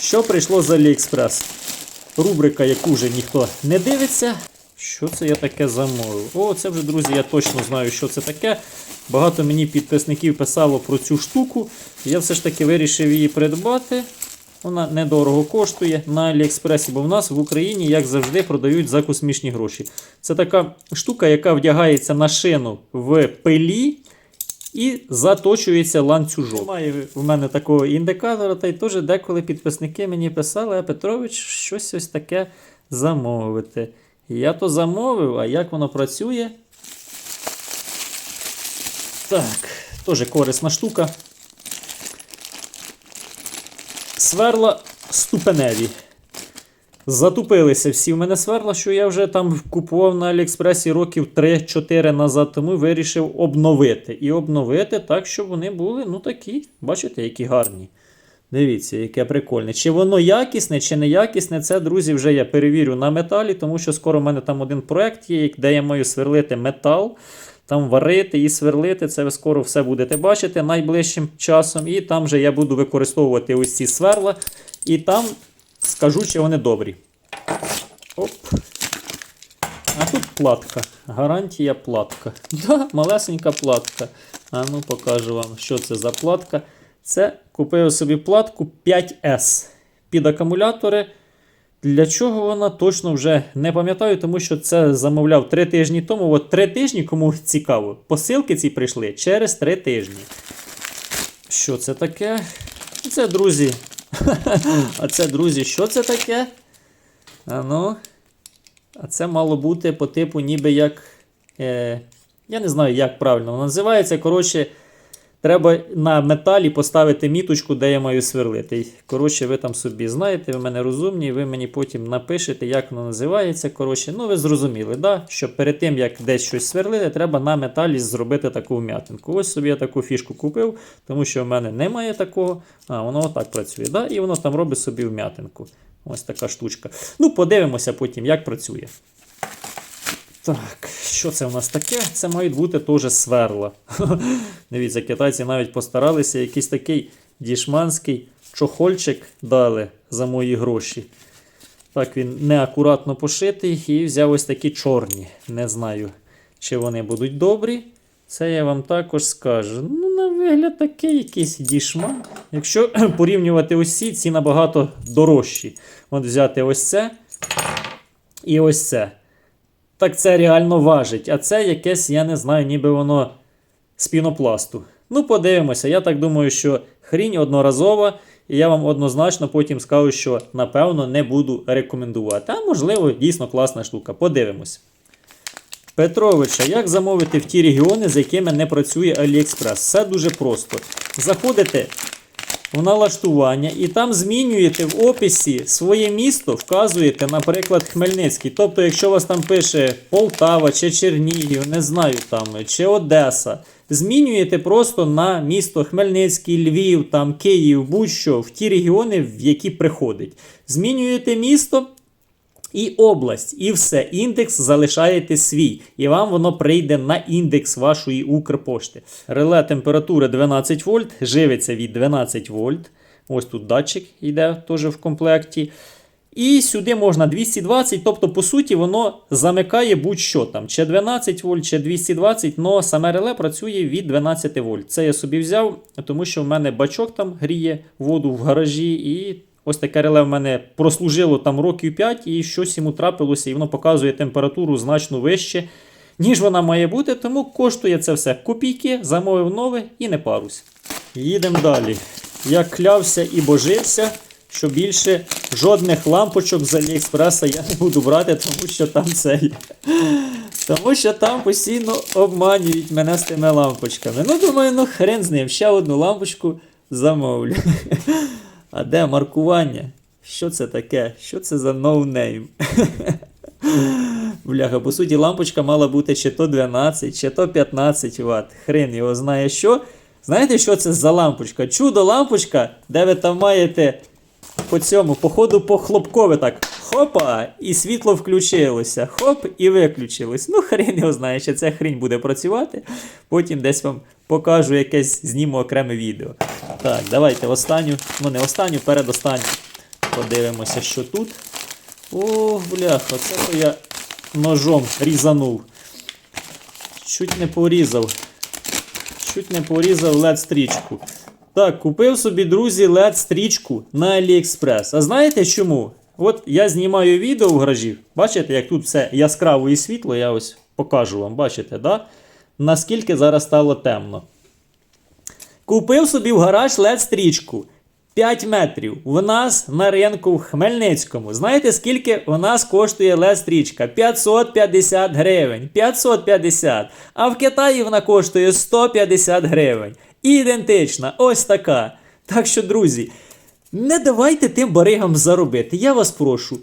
Що прийшло з AliExpress? Рубрика, яку вже ніхто не дивиться. Що це я таке замовив? О, це вже, друзі, я точно знаю, що це таке. Багато мені підписників писало про цю штуку. Я все ж таки вирішив її придбати. Вона недорого коштує на Аліекспресі, бо в нас в Україні, як завжди, продають за космічні гроші. Це така штука, яка вдягається на шину в пилі і заточується ланцюжок. Немає в мене такого індикатора, та й теж деколи підписники мені писали, а Петрович, щось ось таке замовити. Я то замовив, а як воно працює? Так, теж корисна штука. Сверла ступеневі. Затупилися всі в мене сверла, що я вже там купував на Аліекспресі років 3-4 назад, тому вирішив обновити. І обновити так, щоб вони були, ну такі, бачите, які гарні. Дивіться, яке прикольне. Чи воно якісне, чи не якісне, це, друзі, вже я перевірю на металі, тому що скоро в мене там один проект є, де я маю сверлити метал, там варити і сверлити. Це ви скоро все будете бачити найближчим часом. І там же я буду використовувати ось ці сверла. І там скажу, чи вони добрі. Оп. А тут платка. Гарантія платка. Да, малесенька платка. А ну покажу вам, що це за платка. Це купив собі платку 5S під акумулятори. Для чого вона точно вже не пам'ятаю, тому що це замовляв 3 тижні тому. От 3 тижні, кому цікаво, посилки ці прийшли через 3 тижні. Що це таке? Це, друзі. А це, друзі, що це таке? А ну. А це мало бути по типу, ніби як. Е, я не знаю, як правильно називається. Коротше, треба на металі поставити міточку, де я маю сверлити. Коротше, ви там собі знаєте, ви мене розумні, ви мені потім напишете, як воно називається. Коротше, ну ви зрозуміли, да? що перед тим, як десь щось сверлити, треба на металі зробити таку вм'ятинку. Ось собі я таку фішку купив, тому що в мене немає такого. А, воно отак працює. да? І воно там робить собі вм'ятинку. Ось така штучка. Ну, подивимося потім, як працює. Так, що це у нас таке? Це мають бути теж сверла. Дивіться, китайці навіть постаралися якийсь такий дішманський чохольчик дали за мої гроші. Так, він неакуратно пошитий і взяв ось такі чорні. Не знаю, чи вони будуть добрі. Це я вам також скажу. Ну, на вигляд такий якийсь дішман. Якщо порівнювати ось ці, ці набагато дорожчі. От взяти ось це і ось це. Так це реально важить. А це якесь, я не знаю, ніби воно з пінопласту. Ну, подивимося. Я так думаю, що хрінь одноразова, і я вам однозначно потім скажу, що напевно не буду рекомендувати. А можливо, дійсно класна штука. Подивимось. Петровича, як замовити в ті регіони, з якими не працює AliExpress? Все дуже просто. Заходите в налаштування і там змінюєте в описі своє місто, вказуєте, наприклад, Хмельницький. Тобто, якщо у вас там пише Полтава чи Чернігів, не знаю там, чи Одеса, змінюєте просто на місто Хмельницький, Львів, там, Київ, будь-що в ті регіони, в які приходить. Змінюєте місто. І область, і все. Індекс залишаєте свій, і вам воно прийде на індекс вашої Укрпошти. Реле температури 12 вольт, живиться від 12 вольт. Ось тут датчик йде теж в комплекті. І сюди можна 220, тобто, по суті, воно замикає будь-що там, чи 12 вольт, чи 220, але саме реле працює від 12 вольт. Це я собі взяв, тому що в мене бачок там гріє воду в гаражі. і Ось таке реле в мене прослужило там років 5 і щось йому трапилося, і воно показує температуру значно вище, ніж вона має бути, тому коштує це все копійки, замовив нове і не парусь. Їдемо далі. Я клявся і божився, що більше жодних лампочок з Аліекспреса я не буду брати, тому що там це. Тому що там постійно обманюють мене з тими лампочками. Ну, думаю, ну хрен з ним, ще одну лампочку замовлю. А де маркування? Що це таке? Що це за ноунейм? Бляха, по суті, лампочка мала бути чи то 12, чи то 15 Вт. Хрен його знає що. Знаєте, що це за лампочка? Чудо лампочка, де ви там маєте по цьому, по ходу по хлопкове так. Хопа! І світло включилося. Хоп, і виключилось. Ну, хрен його знає, що ця хрінь буде працювати. Потім десь вам покажу якесь зніму окреме відео. Так, давайте останню, ну не останню, передостанню Подивимося, що тут. О, бляха, це я ножом різанув. Чуть не порізав. Чуть не порізав led стрічку. Так, купив собі, друзі, led стрічку на AliExpress. А знаєте чому? От я знімаю відео в гаражі. Бачите, як тут все яскраво і світло, я ось покажу вам, бачите, да? наскільки зараз стало темно. Купив собі в гараж led стрічку 5 метрів. У нас на ринку в Хмельницькому. Знаєте, скільки у нас коштує led стрічка? 550 гривень. 550. А в Китаї вона коштує 150 гривень. Ідентична, ось така. Так що, друзі, не давайте тим баригам заробити. Я вас прошу.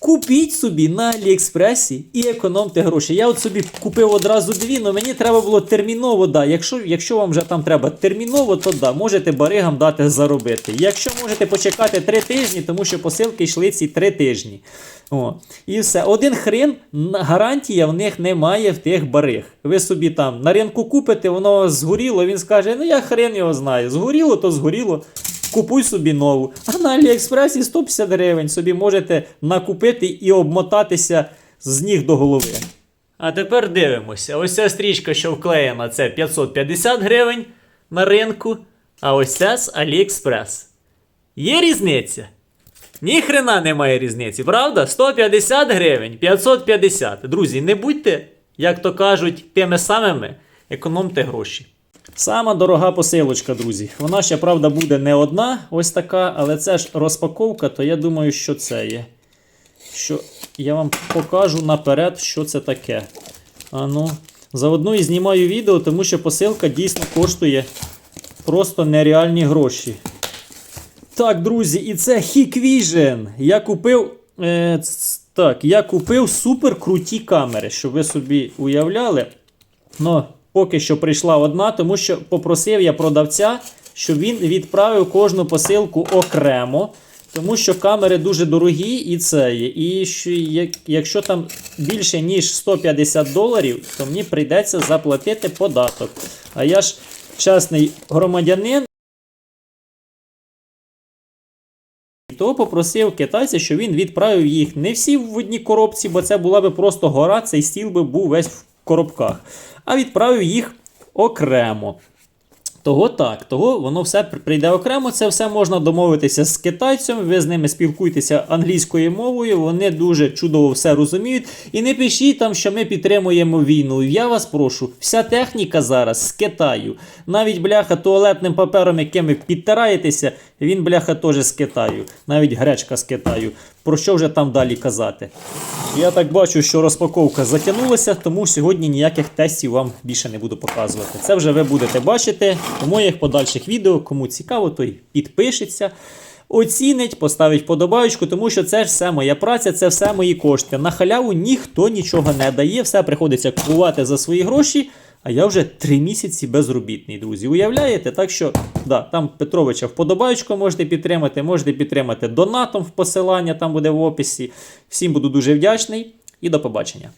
Купіть собі на Аліекспресі і економте гроші. Я от собі купив одразу дві, але мені треба було терміново, да. Якщо, якщо вам вже там треба терміново, то да, можете баригам дати заробити. Якщо можете почекати три тижні, тому що посилки йшли ці три тижні. О, і все. Один хрен, гарантія в них немає в тих бариг. Ви собі там на ринку купите, воно згоріло, він скаже, ну я хрен його знаю. Згоріло, то згоріло. Купуй собі нову. А на Аліекспресі 150 гривень собі можете накупити і обмотатися з ніг до голови. А тепер дивимося. Ось ця стрічка, що вклеєна, це 550 гривень на ринку, а ось ця з Аліекспрес. Є різниця? Ні хрена немає різниці, правда? 150 гривень, 550. Друзі, не будьте, як то кажуть, тими самими, економте гроші. Сама дорога посилочка, друзі. Вона ще, правда, буде не одна, ось така, але це ж розпаковка, то я думаю, що це є. Що я вам покажу наперед, що це таке. А ну, заодно і знімаю відео, тому що посилка дійсно коштує просто нереальні гроші. Так, друзі, і це Hikvision. Я купив. Е, так, я купив супер круті камери, щоб ви собі уявляли. Ну, поки що прийшла одна, тому що попросив я продавця, щоб він відправив кожну посилку окремо. Тому що камери дуже дорогі і це є. І що, якщо там більше ніж 150 доларів, то мені прийдеться заплатити податок. А я ж чесний громадянин. То попросив китайця, щоб він відправив їх не всі в одній коробці, бо це була би просто гора, цей стіл би був весь в коробках, а відправив їх окремо. Того так, того воно все прийде окремо. Це все можна домовитися з китайцем. Ви з ними спілкуєтеся англійською мовою. Вони дуже чудово все розуміють. І не пишіть там, що ми підтримуємо війну. Я вас прошу, вся техніка зараз з Китаю. Навіть бляха туалетним папером, яким ви підтираєтеся, він бляха теж з Китаю. Навіть гречка з Китаю. Про що вже там далі казати? Я так бачу, що розпаковка затягнулася, тому сьогодні ніяких тестів вам більше не буду показувати. Це вже ви будете бачити у моїх подальших відео. Кому цікаво, той підпишеться, оцінить, поставить подобаючку, тому що це ж все моя праця, це все мої кошти. На халяву ніхто нічого не дає, все приходиться купувати за свої гроші. А я вже три місяці безробітний, друзі. Уявляєте? Так що, да, там Петровича вподобаючку можете підтримати, можете підтримати донатом в посилання, там буде в описі. Всім буду дуже вдячний і до побачення.